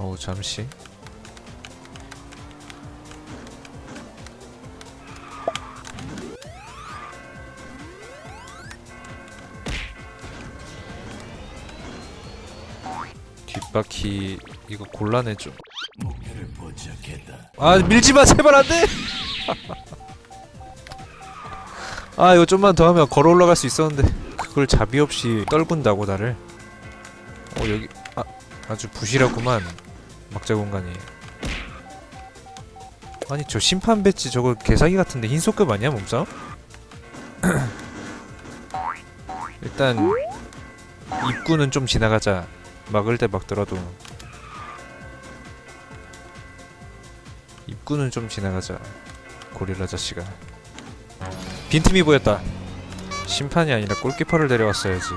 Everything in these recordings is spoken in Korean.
어우 잠시. 뒷바퀴 이거 곤란해져 아 밀지마 제발 안돼! 아 이거 좀만 더 하면 걸어 올라갈 수 있었는데 그걸 자비 없이 떨군다고 나를. 어 여기 아 아주 부실하구만 막자 공간이. 아니 저 심판 배지 저거 개사기 같은데 흰소급 아니야 몸싸움? 일단 입구는 좀 지나가자. 막을 때 막더라도. 입구는 좀 지나가자 고릴라 자식아. 빈틈이 보였다. 심판이 아니라 골키퍼를 데려왔어야지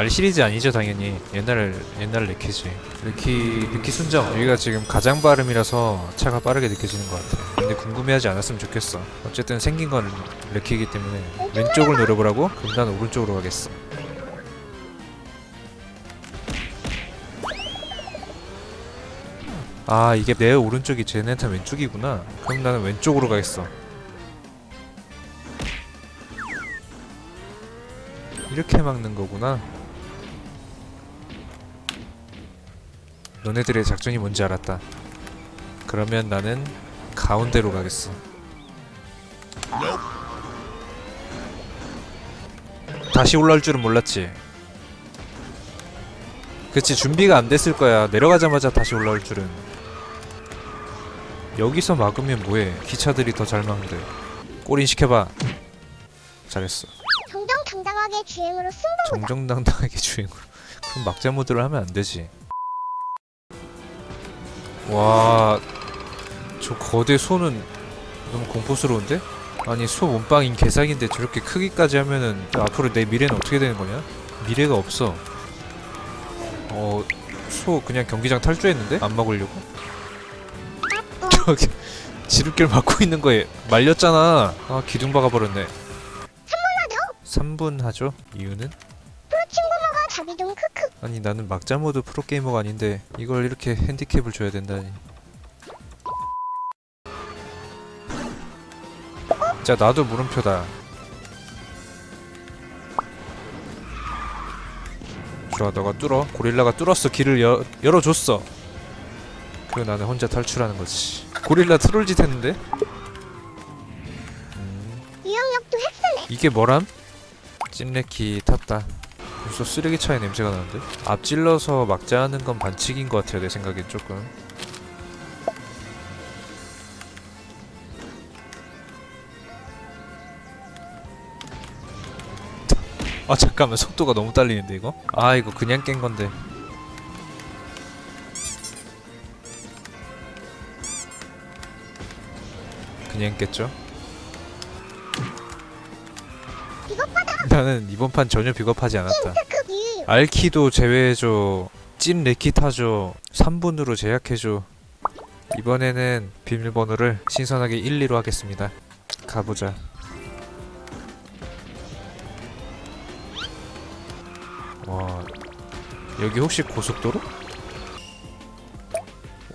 아니 시리즈 아니죠 당연히. 옛날 옛날 레키지. 레키 레키 순정. 여기가 지금 가장 빠름이라서 차가 빠르게 느껴지는 것 같아. 근데 궁금해하지 않았으면 좋겠어. 어쨌든 생긴 건 레키이기 때문에 왼쪽을 노려보라고? 그럼 난 오른쪽으로 가겠어. 아 이게 내 오른쪽이 제네타 왼쪽이구나. 그럼 나는 왼쪽으로 가겠어. 이렇게 막는 거구나 너네들의 작전이 뭔지 알았다. 그러면 나는 가운데로 가겠어. 다시 올라올 줄은 몰랐지. 그치 준비가 안 됐을 거야. 내려가자마자 다시 올라올 줄은. 여기서 막으면 뭐해? 기차들이 더 잘 막는데. 꼬린 시켜봐. 잘했어. 정정당당하게 주행으로 승부 정정당당하게 주행으로. 그럼 막자 모드를 하면 안 되지 와 저 거대 소는 너무 공포스러운데? 아니 소 몸빵인 개사기인데 저렇게 크기까지 하면은 앞으로 내 미래는 어떻게 되는 거냐? 미래가 없어 어... 소 그냥 경기장 탈주했는데? 안 먹으려고? 저기 지름길 막고 있는 거에 말렸잖아 아 기둥 박아버렸네 3분 하죠? 이유는? 아니 나는 막자 모드 프로게이머가 아닌데 이걸 이렇게 핸디캡을 줘야 된다니. 자 나도 물음표다. 좋아 너가 뚫어. 고릴라가 뚫었어. 길을 여, 열어줬어. 그리고 나는 혼자 탈출하는 거지. 고릴라 트롤짓 했는데? 음, 이게 뭐람? 찐레키 탔다 벌써 쓰레기 차의 냄새가 나는데? 앞질러서 막자 하는 건 반칙인 것 같아요 내 생각엔 조금 아 잠깐만 속도가 너무 딸리는데 이거? 아 이거 그냥 깬 건데 그냥 깼죠? 나는 이번 판 전혀 비겁하지 않았다. 알키도 제외해줘. 찐 레키 타줘 3분으로 제약해줘. 이번에는 비밀번호를 신선하게 1, 2로 하겠습니다. 가보자. 와 여기 혹시 고속도로?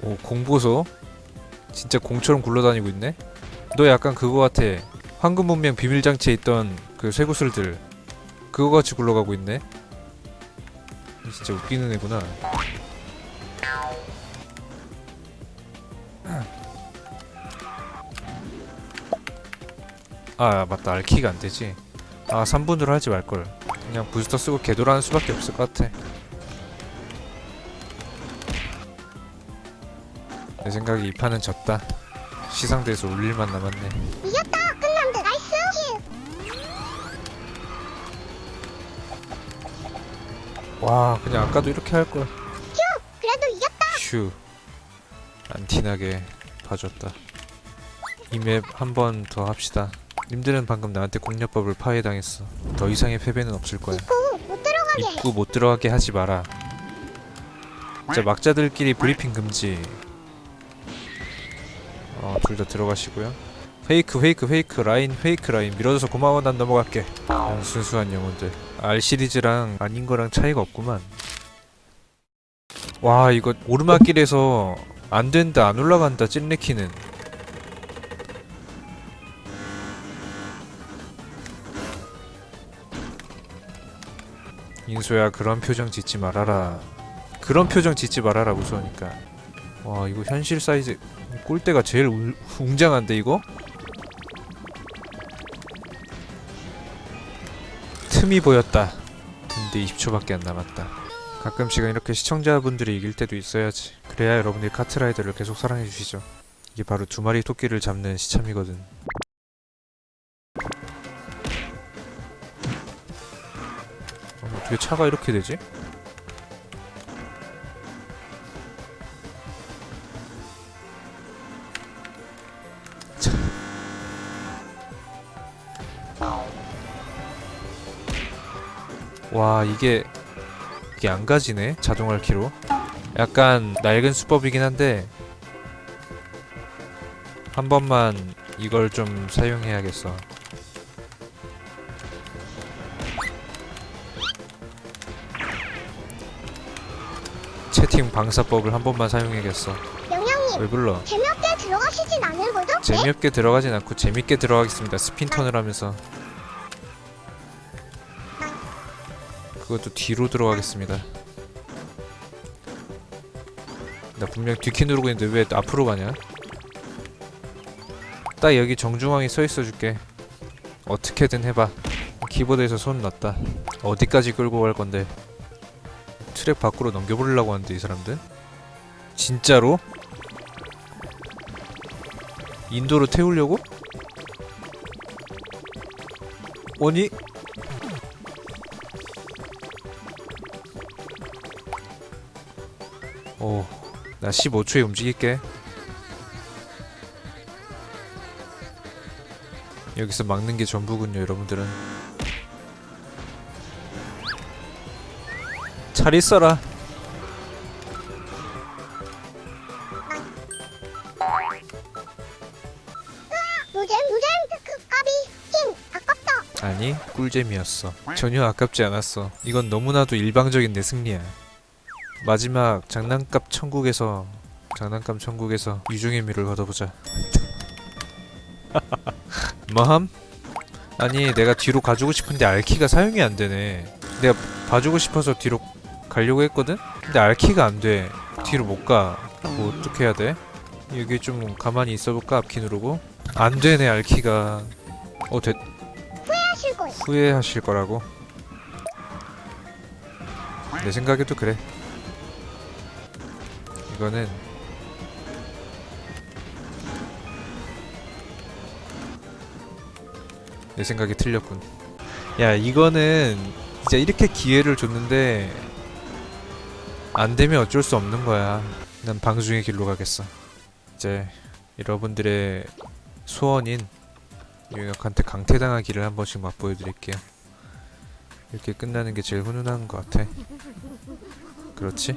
오 공보소? 진짜 공처럼 굴러다니고 있네? 너 약간 그거 같아. 황금 문명 비밀장치에 있던 그 쇠구슬들. 그거 같이 굴러가고 있네. 진짜 웃기는 애구나. 아 맞다. 알키가 안되지. 아 3분으로 하지 말걸. 그냥 부스터 쓰고 개돌하는 수밖에 없을 것 같아. 내 생각에 이 판은 졌다. 시상대에서 울릴만 남았네 와 그냥 아까도 이렇게 할걸. 그래도 이겼다. 휴 안 티나게 봐줬다. 이 맵 한 번 더 합시다. 님들은 방금 나한테 공략법을 파해당했어. 더 이상의 패배는 없을 거야. 오, 못 들어가게 입구 못 들어가게 하지 마라. 자 막자들끼리 브리핑 금지. 어 둘 다 들어가시고요. 페이크 페이크 페이크 라인 페이크 라인. 밀어줘서 고마워. 난 넘어갈게. 그냥 순수한 영혼들 R 시리즈랑 아닌 거랑 차이가 없구만. 와 이거 오르막길에서 안 된다 안 올라간다 찐레키는. 인소야 그런 표정 짓지 말아라. 그런 표정 짓지 말아라 무서우니까. 와 이거 현실 사이즈 꼴대가 제일 울- 웅장한데 이거 틈이 보였다. 근데 20초밖에 안 남았다. 가끔씩은 이렇게 시청자분들이 이길 때도 있어야지. 그래야 여러분들이 카트라이더를 계속 사랑해 주시죠. 이게 바로 두 마리 토끼를 잡는 시참이거든. 어, 어떻게 차가 이렇게 되지? 와 이게 이게 안 가지네 자동화 키로. 약간 낡은 수법이긴 한데 한 번만 이걸 좀 사용해야겠어. 채팅 방사법을 한 번만 사용해야겠어. 영영님 왜 불러? 재미없게 들어가시진 않을 거죠? 재미없게 들어가진 않고 재밌게 들어가겠습니다. 스핀턴을 하면서 그것도 뒤로 들어가겠습니다. 나 분명 뒤키 누르고 있는데 왜 앞으로 가냐? 딱 여기 정중앙에 서 있어 줄게. 어떻게든 해봐. 키보드에서 손 놨다. 어디까지 끌고 갈 건데? 트랙 밖으로 넘겨버리려고 하는데 이 사람들? 진짜로? 인도로 태우려고? 아니 오, 나 15초에 움직일게. 여기서 막는 게 전부군요, 여러분들은. 잘 있어라. 노잼 노잼 그 까비 킹 아깝다 아니, 꿀잼이었어. 전혀 아깝지 않았어. 이건 너무나도 일방적인 내 승리야. 마지막 장난감 천국에서 장난감 천국에서 유종의 미를 걷어보자. 뭐함? 아니 내가 뒤로 가주고 싶은데 알키가 사용이 안 되네. 내가 봐주고 싶어서 뒤로 가려고 했거든? 근데 알키가 안 돼. 뒤로 못 가. 뭐 어떻게 해야 돼? 여기 좀 가만히 있어볼까? 앞키 누르고. 안 되네 알키가. 어 됐. 후회하실 거라고. 내 생각에도 그래. 이거는 내 생각이 틀렸군. 야, 이거는 진짜 이렇게 기회를 줬는데 안 되면 어쩔 수 없는 거야. 난 방중의 길로 가겠어. 이제 여러분들의 소원인 유영혁한테 강퇴당하기를 한 번씩 맛보여 드릴게요. 이렇게 끝나는 게 제일 훈훈한 것 같아. 그렇지?